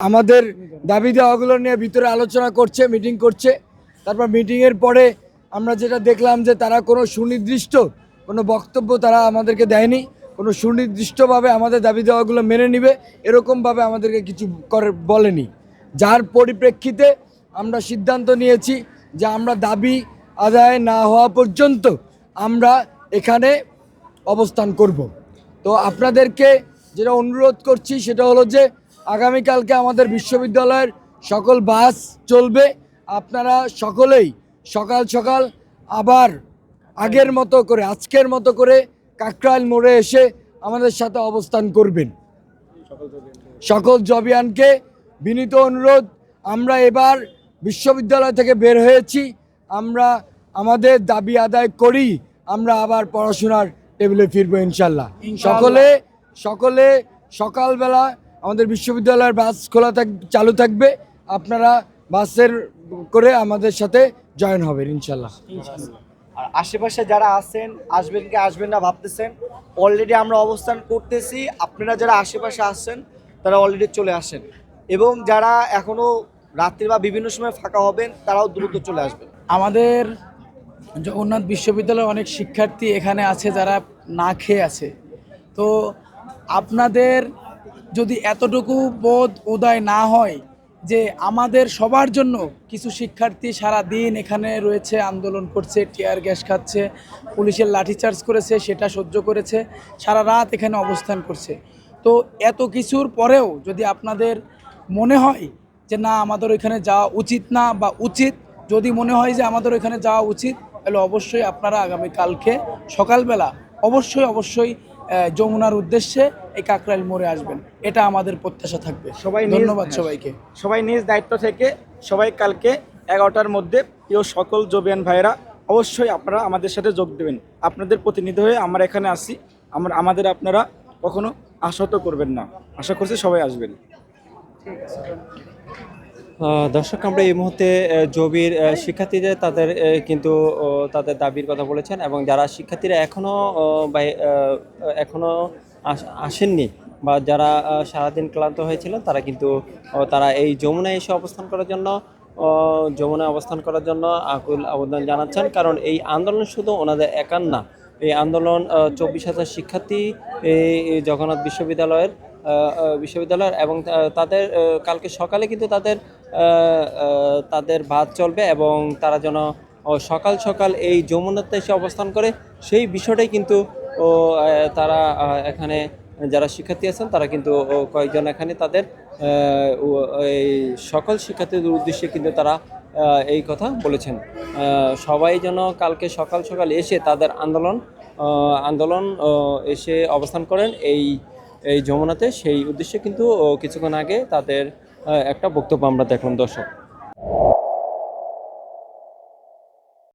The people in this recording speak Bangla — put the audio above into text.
আমাদের দাবি দেওয়াগুলো নিয়ে ভিতরে আলোচনা করছে মিটিং করছে। তারপর মিটিংয়ের পরে আমরা যেটা দেখলাম যে তারা কোনো সুনির্দিষ্ট কোনো বক্তব্য তারা আমাদেরকে দেয়নি। কোনো সুনির্দিষ্টভাবে আমাদের দাবি দেওয়াগুলো মেনে নিবে, এরকমভাবে আমাদেরকে কিছু করে বলেনি। যার পরিপ্রেক্ষিতে আমরা সিদ্ধান্ত নিয়েছি যে আমরা দাবি আদায় না হওয়া পর্যন্ত আমরা এখানে অবস্থান করব। তো আপনাদেরকে যেটা অনুরোধ করছি সেটা হলো যে আগামীকালকে আমাদের বিশ্ববিদ্যালয়ের সকল বাস চলবে। আপনারা সকলেই সকাল সকাল আবার আগের মতো করে আজকের মতো করে কাকরাইল মোড়ে এসে আমাদের সাথে অবস্থান করবেন। সকল জবিয়ানকে বিনীত অনুরোধ আমরা এবার বিশ্ববিদ্যালয় থেকে বের হয়েছি। আমরা আমাদের দাবি আদায় করি আমরা আবার পড়াশোনার টেবিলে ফিরবো ইনশাল্লাহ। সকলে সকলে সকালবেলা আমাদের বিশ্ববিদ্যালয়ের বাস খোলা থাক চালু থাকবে। আপনারা বাসের করে আমাদের সাথে জয়েন হবেন ইনশাল্লাহ। আর আশেপাশে যারা আছেন আসবেন কি আসবেন না ভাবতেছেন অলরেডি আমরা অবস্থান করতেছি। আপনারা যারা আশেপাশে আসছেন তারা অলরেডি চলে আসেন। এবং যারা এখনও রাত্রি বা বিভিন্ন সময় ফাঁকা হবেন তারাও দ্রুত চলে আসবেন। আমাদের জগন্নাথ বিশ্ববিদ্যালয়ের অনেক শিক্ষার্থী এখানে আছে যারা না খেয়ে আছে। তো আপনাদের যদি এতটুকু বোধ উদয় না হয় যে আমাদের সবার জন্য কিছু শিক্ষার্থী সারা দিন এখানে রয়েছে, আন্দোলন করছে, টিয়ার গ্যাস খাচ্ছে, পুলিশের লাঠিচার্জ করেছে, সেটা সহ্য করেছে, সারা রাত এখানে অবস্থান করছে। তো এত কিছুর পরেও যদি আপনাদের মনে হয় যে না, আমাদের ওইখানে যাওয়া উচিত না বা উচিত, যদি মনে হয় যে আমাদের ওইখানে যাওয়া উচিত, তাহলে অবশ্যই আপনারা আগামীকালকে সকালবেলা অবশ্যই অবশ্যই যমুনার উদ্দেশ্যে এই কাকরাইল মোড়ে আসবেন। এটা আমাদের প্রত্যাশা থাকবে। সবাই ধন্যবাদ সবাইকে। সবাই নিজ দায়িত্ব থেকে সবাই কালকে এগারোটার মধ্যে প্রিয় সকল জবিয়ান ভাইরা অবশ্যই আপনারা আমাদের সাথে যোগ দেবেন। আপনাদের প্রতিনিধি হয়ে আমরা এখানে আসি। আমরা আমাদের আপনারা কখনো আশাহত করবেন না। আশা করছি সবাই আসবেন। আহ, দর্শক আমরা এই মুহূর্তে জবির শিক্ষার্থীদের তাদের কিন্তু তাদের দাবির কথা বলেছেন এবং যারা শিক্ষার্থীরা এখনও ও, বাই- আহ, আসেননি বা যারা সারাদিন ক্লান্ত হয়েছিলেন তারা কিন্তু তারা এই যমুনায় এসে অবস্থান করার জন্য যমুনায় অবস্থান করার জন্য আকুল আবেদন জানাচ্ছেন। কারণ এই আন্দোলন শুধু ওনাদের একার না এই আন্দোলন চব্বিশ হাজার শিক্ষার্থী এই জগন্নাথ বিশ্ববিদ্যালয়ের বিশ্ববিদ্যালয়ের এবং তাদের কালকে সকালে কিন্তু তাদের তাদের বাদ চলবে এবং তারা যেন সকাল সকাল এই যমুনাতে এসে অবস্থান করে, সেই বিষয়টাই কিন্তু তারা এখানে যারা শিক্ষার্থী আছেন, তারা কিন্তু কয়েকজন এখানে তাদের এই সকল শিক্ষার্থীদের উদ্দেশ্যে কিন্তু তারা এই কথা বলেছেন। সবাই যেন কালকে সকাল সকাল এসে তাদের আন্দোলন আন্দোলন এসে অবস্থান করেন, এই এই যমুনাতে, সেই উদ্দেশ্যে কিন্তু কিছুক্ষণ আগে তাদের একটা বক্তব্য আমরা দেখলাম দর্শক।